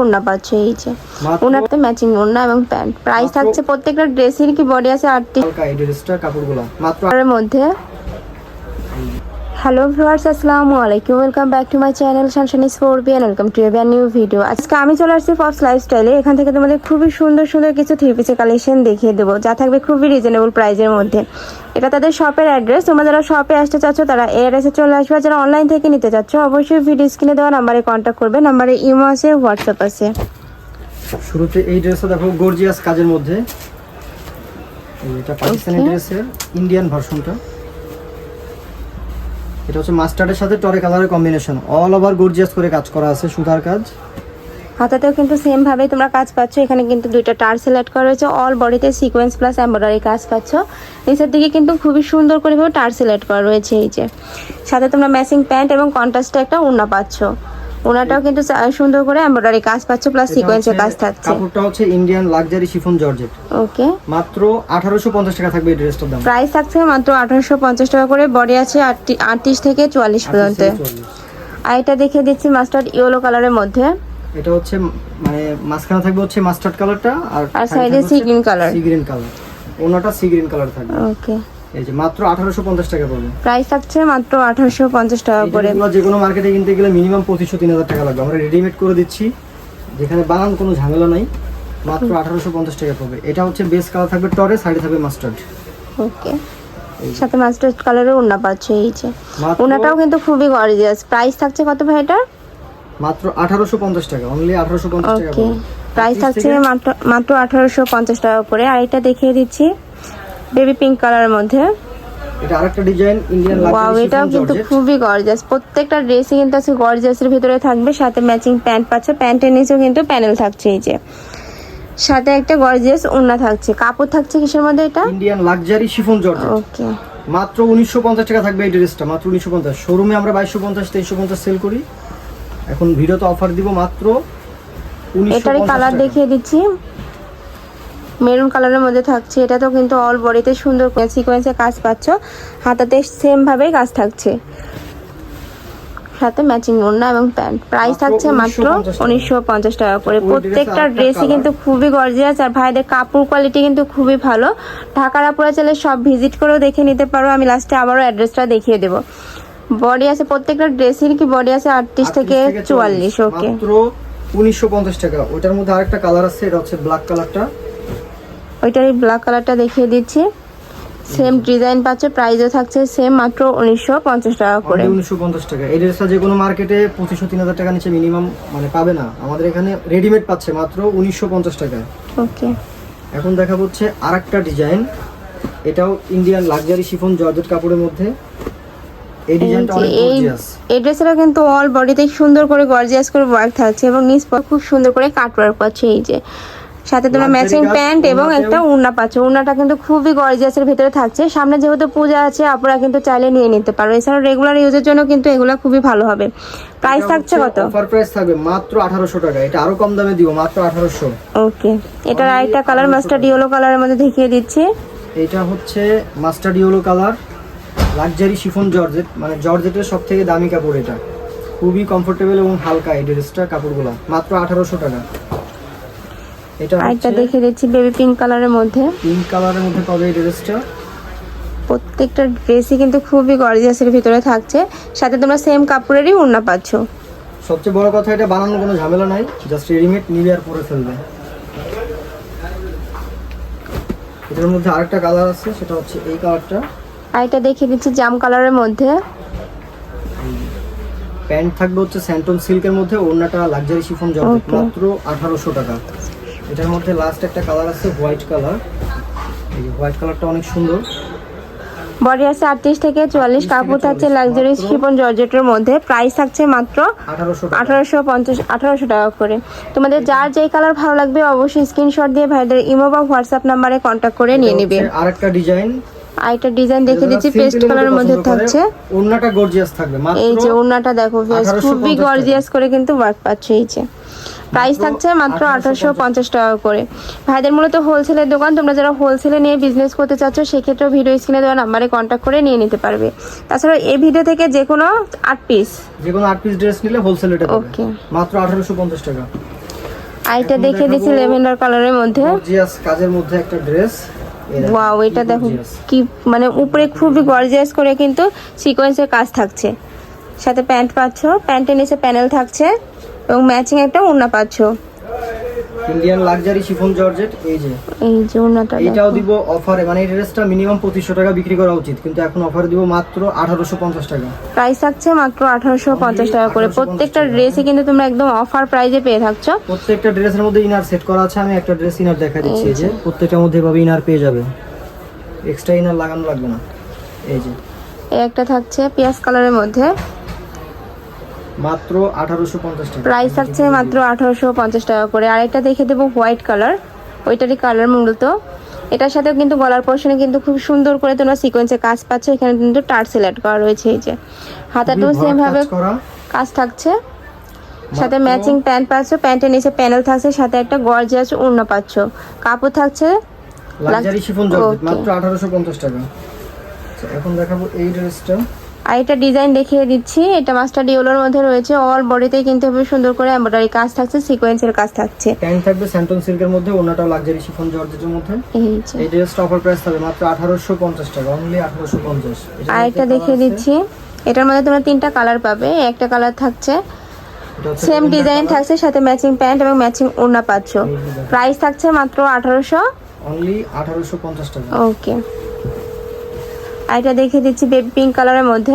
ওড়না পাচ্ছে এই যে। ওনাতে ম্যাচিং ওড়না এবং প্যান্ট প্রাইস থাকছে প্রত্যেকটা ড্রেসের কি বডি আছে আটটি ড্রেসটার কাপড়গুলো। মাত্র এর মধ্যে হ্যালো ভিউয়ার্স আসসালামু আলাইকুম। Welcome back to my channel সানশানি স্পোর্বি and welcome to a new video আজকে আমি চলে আসছি ফক্স লাইফস্টাইলে এখান থেকে তোমাদের খুবই সুন্দর সুন্দর কিছু থ্রি পিসের কালেকশন দেখিয়ে দেবো যা থাকবে খুবই রিজনেবল প্রাইজের মধ্যে। এটা তাদের শপের অ্যাড্রেস তোমরা যারা শপে আসতে চাচ্ছ তারা এই অ্যাড্রেসে চলে আসবে। যারা অনলাইন থেকে নিতে চাচ্ছ অবশ্যই ভিডিও স্ক্রিনে দেওয়া নাম্বারে কন্ট্যাক্ট করবে। নাম্বারে ইমো আছে হোয়াটসঅ্যাপ আছে। শুরুতে এই ড্রেসটা দেখো গর্জিয়াস কাজের মধ্যে। এটা পাকিস্তানি ড্রেসের ইন্ডিয়ান ভার্সনটা এটা হচ্ছে মাস্টার্ডের সাথে টরে কালারের কম্বিনেশন অল ওভার গর্জিয়াস করে কাজ করা আছে সুতার কাজ। হাতাতেও কিন্তু সেম ভাবে তোমরা কাজ পাচ্ছ। এখানে কিন্তু দুইটা টার সিলেক্ট করা হয়েছে অল বডিতে সিকোয়েন্স প্লাস এমব্রয়ডারি কাজ পাচ্ছ। নিচের দিকে কিন্তু খুবই সুন্দর করে টার সিলেক্ট করা রয়েছে এই যে। সাথে তোমরা ম্যাচিং প্যান্ট এবং কন্ট্রাস্টে একটা ওড়না পাচ্ছ। ওনাটাও কিন্তু সুন্দর করে এমব্রয়ডারি কাজ পাচ্ছে প্লাস সিকোয়েন্সের কাজ থাকছে। কাপড়টা হচ্ছে Indian luxury chiffon georgette okay. মাত্র আঠারোশো পঞ্চাশ টাকা থাকবে এই ড্রেসটার দাম। প্রাইস থাকছে মাত্র আঠারোশো পঞ্চাশ টাকা করে বডি আছে আটটি- আটত্রিশ থেকে চুয়াল্লিশ পর্যন্ত। 38 থেকে 40 আর এটা দেখিয়ে দিচ্ছি মাস্টার্ড ইয়েলো কালারের মধ্যে। এটা হচ্ছে মানে মাঝখানে থাকবে হচ্ছে মাস্টার্ড কালারটা আর আর এ sea green color। Sea green colour ওনাটা সি গ্রিন কালার থাকবে। ওকে। এই যে মাত্র আঠারোশো পঞ্চাশ টাকা পড়বে। প্রাইস থাকছে মাত্র আঠারোশো পঞ্চাশ টাকা এই করে। যে কোনো মার্কেটে কিনতে গেলে মিনিমাম পঁচিশশো তিন হাজার টাকা লাগবে। আমরা রেডিমেড করে দিচ্ছি যেখানে বানান কোনো ঝামেলা নাই মাত্র আঠারোশো পঞ্চাশ টাকা পড়বে। এটা হচ্ছে বেস কালার থাকবে টরে সাইডে থাকবে মাস্টার্ড ওকে। সাথে মাস্টার্ড কালারের ওড়না পাচ্ছে এই যে। ওড়নাটাও কিন্তু খুবই গর্জিয়াস প্রাইস থাকছে কত ভাই এটার? মাত্র আঠারোশো পঞ্চাশ টাকা অনলি আঠারোশো পঞ্চাশ টাকা ওকে। প্রাইস থাকছে মাত্র মাত্র আঠারোশো পঞ্চাশ টাকা করে আর এটা দেখিয়ে দিচ্ছি। বেবি পিঙ্ক কালারের মধ্যে। এটা আরেকটা ডিজাইন ইন্ডিয়ান ওয়াও এটাও কিন্তু খুবই প্রত্যেকটা ড্রেসই কিন্তু আছে ভিতরে থাকবে সাথে ম্যাচিং প্যান্ট পাচ্ছে প্যান্টের নিচেও কিন্তু প্যানেল থাকছে এই যে। সাথে একটা গর্জিয়াস ওড়না থাকছে। কাপড় থাকছে কিসের মধ্যে এটা? Indian luxury chiffon georgette okay মাত্র উনিশশো পঞ্চাশ টাকা থাকবে এই ড্রেসটা মাত্র শোরুমে আমরা বাইশশো পঞ্চাশ তেইশশো পঞ্চাশ সেল করি। এখন ভিডিওতে অফার দিব মাত্র এটারই কালার দেখিয়ে দিচ্ছি। মেরুন কালারের মধ্যে থাকছে। এটা তো কিন্তু অল বডিতে সুন্দর সিকোয়েন্সে কাজ পাচ্ছ। হাতাতে সেম ভাবে কাজ থাকছে। সাথে ম্যাচিং ওড়না এবং প্যান্ট প্রাইস থাকছে মাত্র উনিশশো পঞ্চাশ টাকা। করে। প্রত্যেকটা ড্রেসই কিন্তু খুবই গর্জিয়াস আর ভাইদের কাপড় কোয়ালিটি কিন্তু খুবই ভালো। ঢাকার আপুরা চাইলে সব ভিজিট করেও দেখে নিতে পারো। আমি লাস্টে আবারও অ্যাড্রেসটা দেখিয়ে দেবো। বডি আছে প্রত্যেকটা ড্রেসের কি বডি আছে আটত্রিশ থেকে চুয়াল্লিশ। ওকে উনিশশো পঞ্চাশ টাকা। ওটার মধ্যে আরেকটা কালার আছে এটা হচ্ছে ব্ল্যাক কালারটা ওইটার এই ব্ল্যাক কালারটা দেখিয়ে দিচ্ছি। সেম ডিজাইন পাচ্ছে প্রাইসও থাকছে সেম মাত্র উনিশশো পঞ্চাশ টাকা করে। উনিশশো পঞ্চাশ টাকা। এই ড্রেসটা যে কোনো মার্কেটে পঁচিশশো তিন হাজার টাকা নিচে মিনিমাম মানে পাবে না। আমাদের এখানে রেডিমেড পাচ্ছে মাত্র উনিশশো পঞ্চাশ টাকায়। ওকে। এখন দেখা হচ্ছে আরেকটা ডিজাইন এটাও ইন্ডিয়ান লাক্সারি শিফন জর্জেট কাপড়ের মধ্যে। এই এই ডিজাইনটা অনেক গর্জিয়াস এই ড্রেসটা কিন্তু অল বডিতে সুন্দর করে গর্জিয়াস করে ওয়ার্ক থাকছে এবং নিচ খুব সুন্দর করে কাট ওয়ার্ক পাচ্ছে এই যে। সাথে তোমরা ম্যাচিং প্যান্ট এবং একটা উন্না পাচ্ছ। উন্নাটা কিন্তু খুবই গর্জিয়াসের ভিতরে থাকছে। সামনে যেহেতু পূজা আছে আপনারা কিন্তু চাইলে নিয়ে নিতে পারো। এছাড়া রেগুলার ইউজের জন্য কিন্তু এগুলো খুবই ভালো হবে। প্রাইস থাকছে কত? অফার প্রাইস থাকবে মাত্র আঠারোশো টাকা। এটা আরও কম দামে দিব মাত্র আঠারোশো। ওকে এটা আরেকটা কালার মাস্টার্ড ইয়েলো কালারের মধ্যে দেখিয়ে দিচ্ছি। এটা হচ্ছে mustard yellow colour luxury chiffon georgette. মানে জর্জেটের সব থেকে দামি কাপড় এটা। খুবই কমফোর্টেবল এবং হালকা এই ড্রেসটা কাপড়গুলো। মাত্র আঠারোশো টাকা। এটা আরেকটা দেখিয়ে দিচ্ছি বেবি পিঙ্ক কালারের মধ্যে। পিঙ্ক কালারের মধ্যে পাবে এই ড্রেসটা প্রত্যেকটা ড্রেসই কিন্তু খুবই গর্জিয়াসের ভিতরে থাকছে। সাথে তোমরা সেম কাপড়েরই ওড়না পাচ্ছ। সবচেয়ে বড় কথা এটা বানানোর কোনো ঝামেলা নাই। জাস্ট রেডিমেড নিবে আর পরে ফেলবে। এটার মধ্যে আরেকটা কালার আছে সেটা হচ্ছে এই কালারটা আরেকটা দেখিয়ে দিচ্ছি জাম কালারের মধ্যে। প্যান্ট থাকবে হচ্ছে স্যান্টন সিল্কের মধ্যে ওড়নাটা লাক্সারি শিফন জর্জেট মাত্র আঠারোশো টাকা। এটার মধ্যে লাস্ট একটা কালার আছে হোয়াইট কালার এই হোয়াইট কালারটা অনেক সুন্দর। বডি আছে আটত্রিশ থেকে চুয়াল্লিশ কাপড় থাকছে লাক্সারি শিফন শিপন জর্জেটের মধ্যে। প্রাইস থাকছে মাত্র আঠারোশো পঞ্চাশ আঠারোশো টাকা করে। তোমাদের যার যেই কালার ভালো লাগবে অবশ্যই স্ক্রিনশট দিয়ে ভাইদের ইমো বা হোয়াটসঅ্যাপ নাম্বারে কন্ট্যাক্ট করে নিয়ে নেবে। আরেকটা ডিজাইন আরেকটা ডিজাইন দেখে দিচ্ছি পেস্ট কালারের মধ্যে থাকছে। ওড়নাটা গর্জিয়াস থাকবে মাত্র এই যে ওড়নাটা দেখো viewers, 1850 খুবই। গর্জিয়াস করে কিন্তু ওয়ার্ক পাচ্ছে এই যে। প্রাইস থাকছে মাত্র আঠারোশো পঞ্চাশ। টাকা করে। ভাইদের মূলত হোলসেলের দোকান তোমরা যারা হোলসেলে নিয়ে বিজনেস করতে চাচ্ছ সেক্ষেত্রেও ভিডিও স্ক্রিনে দেওয়া নাম্বারে কন্ট্যাক্ট করে নিয়ে নিতে পারবে। তাছাড়া এই ভিডিও থেকে যে কোনো আট পিস যে কোনো আট পিস ড্রেস নিলে হোলসেল ওকে মাত্র আঠারোশো পঞ্চাশ টাকা। আইটা দেখে দিচ্ছি লেভেন্ডার কালারের মধ্যে। কাজের মধ্যে একটা ড্রেস ওয়াও এটা দেখো কি মানে উপরে খুবই গর্জিয়াস করে কিন্তু সিকোয়েন্সের কাজ থাকছে। সাথে প্যান্ট পাচ্ছ প্যান্টের নিচে প্যানেল থাকছে এবং ম্যাচিং একটা ওড়না পাচ্ছ। ইন্ডিয়ান লাক্সারি শিফন জর্জেট এই যে। এই যে ওড়নাটা এইটাও দেখো। দিব অফারে মানে এই ড্রেসটা মিনিমাম পঁচিশশো টাকা বিক্রি করা উচিত কিন্তু এখন অফারে দিব মাত্র আঠারোশো পঞ্চাশ টাকা। প্রাইস থাকছে মাত্র আঠারোশো পঞ্চাশ টাকা করে। প্রত্যেকটা ড্রেসে কিন্তু তোমরা একদম অফার প্রাইজে পেয়ে থাকছো। প্রত্যেকটা ড্রেসের মধ্যে ইনার সেট করা আছে আমি একটা ড্রেস ইনার দেখা দিচ্ছি এই যে। প্রত্যেকটার মধ্যে এভাবে ইনার পেয়ে যাবে। এক্সট্রা ইনার লাগানো লাগবে না। এই যে। এই একটা থাকছে পেঁয়াজ কালারের মধ্যে। মাত্র আঠারোশো পঞ্চাশ টাকা। প্রাইস থাকছে মাত্র আঠারোশো পঞ্চাশ টাকা করে। আর একটা দেখে দেবো হোয়াইট কালার। ওইটারই কালার মূলত। এটার সাথেও কিন্তু গলার পোর্শনে কিন্তু খুব সুন্দর করে তোমরা সিকোয়েন্সে কাজ পাচ্ছ। এখানে কিন্তু টার সিলেক্ট করা রয়েছে এই যে। হাতাটাও সেম ভাবে কাজ থাকছে। সাথে ম্যাচিং প্যান্ট পাচ্ছ। প্যান্টের নিচে প্যানেল থাকছে। সাথে একটা গর্জিয়াস ওড়না পাচ্ছ। কাপড় থাকছে লাক্সারি শিফন জর্জেট মাত্র আঠারোশো পঞ্চাশ টাকা। আচ্ছা, এখন দেখাবো এই ড্রেসটা আর এটা ডিজাইন দেখিয়ে দিচ্ছি। এটা মাস্টার ডিওলোর মধ্যে রয়েছে। অল বডিতেই কিন্তু খুব সুন্দর করে এমব্রয়ডারি কাজ থাকছে সিকোয়েন্সের কাজ থাকছে। প্যান্ট থাকবে স্যান্টন সিল্কের মধ্যে ওনাটাও লাক্সারি শিফন জর্জেটের মধ্যে। এই যে। ড্রেসটা অফার প্রাইস থাকবে মাত্র আঠারোশো পঞ্চাশ টাকা অনলি আঠারোশো পঞ্চাশ। আর এটা দেখিয়ে দিচ্ছি। এটার মধ্যে তোমরা তিনটা কালার পাবে। একটা কালার থাকছে। সেম ডিজাইন থাকছে সাথে ম্যাচিং প্যান্ট এবং ম্যাচিং ওড়না পাচ্ছ। প্রাইস থাকছে মাত্র আঠারোশো। অনলি আঠারোশো পঞ্চাশ টাকা। ওকে আর এটা দেখিয়ে দিচ্ছি বেবি পিঙ্ক কালারের মধ্যে।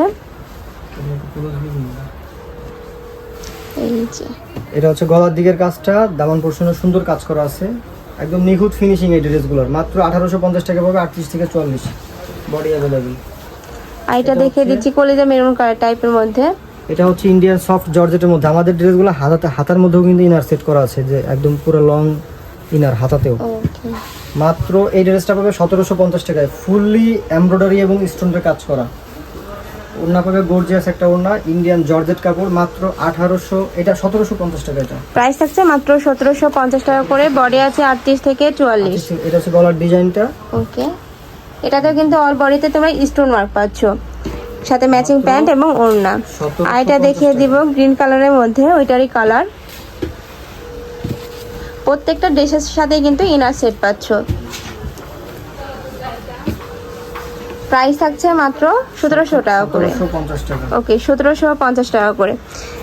এই যে। এটা হচ্ছে গলার দিকের কাজটা দামান পোর্শনে সুন্দর কাজ করা আছে। একদম নিখুঁত ফিনিশিং এই ড্রেসগুলোর মাত্র আঠারোশো পঞ্চাশ টাকা পাবে আটত্রিশ থেকে চুয়াল্লিশ। বডি অ্যাভেলেবেল আর এটা হচ্ছে- দিচ্ছি কলিজা মেরুন কালার টাইপের মধ্যে। এটা হচ্ছে ইন্ডিয়ান সফট জর্জেটের মধ্যে। আমাদের ড্রেসগুলো হাতাতে হাতার মধ্যেও কিন্তু ইনার সেট করা আছে যে একদম পুরো লং ইনার হাতাতেও। মাত্র এই ড্রেসটা পাবে সতেরোশো পঞ্চাশ টাকায়। ফুললি এমব্রয়ডারি এবং স্টোনের কাজ করা। ওড়না পাবে গর্জিয়াস একটা ওড়না ইন্ডিয়ান জর্জেট কাপড় মাত্র আঠারোশো এটা সতেরোশো পঞ্চাশ টাকা এটা। প্রাইস থাকছে মাত্র সতেরোশো পঞ্চাশ টাকা করে বডি আছে আটত্রিশ থেকে চুয়াল্লিশ। এটা হচ্ছে গলার ডিজাইনটা ওকে। এটাতে কিন্তু অল বডিতে তোমরা স্টোন ওয়ার্ক পাচ্ছ। সাথে ম্যাচিং প্যান্ট এবং ওড়না। আর এটা দেখিয়ে দিব গ্রিন কালারের মধ্যে ওইটারই কালার প্রত্যেকটা ড্রেসের সাথে কিন্তু ইনার সেট পাচ্ছ। প্রাইস থাকছে মাত্র সতেরোশো টাকা করে। ওকে সতেরোশো পঞ্চাশ টাকা করে।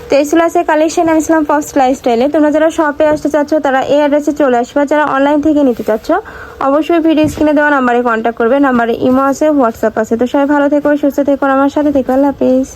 তো এই ছিল আছে কালেকশন আমি ইসলাম ফার্স্ট লাইফস্টাইলে তোমরা যারা শপে আসতে চাচ্ছ তারা এই অ্যাড্রেসে চলে আসবে। যারা অনলাইন থেকে নিতে চাচ্ছ অবশ্যই ভিডিও স্ক্রিনে দেওয়া নাম্বারে কন্ট্যাক্ট করবে। নাম্বারে ইমো আছে হোয়াটসঅ্যাপ আছে। তো সবাই ভালো থেকো সুস্থ থেকো আমার সাথে থেকো। আল্লাহ হাফিজ।